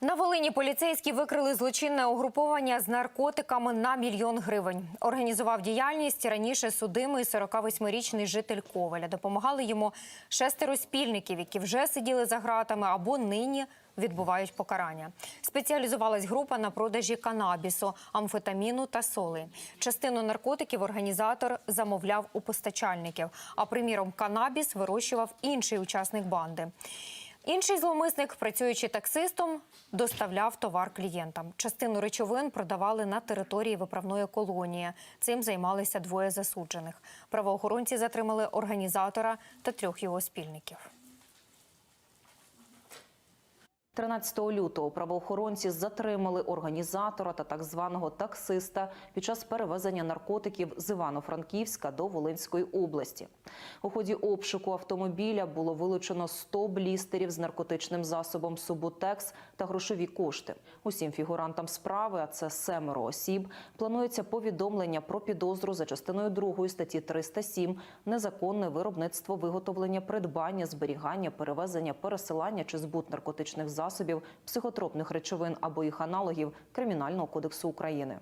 На Волині поліцейські викрили злочинне угруповання з наркотиками на мільйон гривень. Організував діяльність раніше судимий 48-річний житель Коваля. Допомагали йому шестеро спільників, які вже сиділи за ґратами або нині відбувають покарання. Спеціалізувалась група на продажі канабісу, амфетаміну та соли. Частину наркотиків організатор замовляв у постачальників. А приміром, канабіс вирощував інший учасник банди. Інший зловмисник, працюючи таксистом, доставляв товар клієнтам. Частину речовин продавали на території виправної колонії. Цим займалися двоє засуджених. Правоохоронці затримали організатора та трьох його спільників. 13 лютого правоохоронці затримали організатора та так званого таксиста під час перевезення наркотиків з Івано-Франківська до Волинської області. У ході обшуку автомобіля було вилучено 100 блістерів з наркотичним засобом Субутекс та грошові кошти. Усім фігурантам справи, а це семеро осіб, планується повідомлення про підозру за частиною 2 статті 307 незаконне виробництво, виготовлення, придбання, зберігання, перевезення, пересилання чи збут наркотичних засобів, психотропних речовин або їх аналогів Кримінального кодексу України.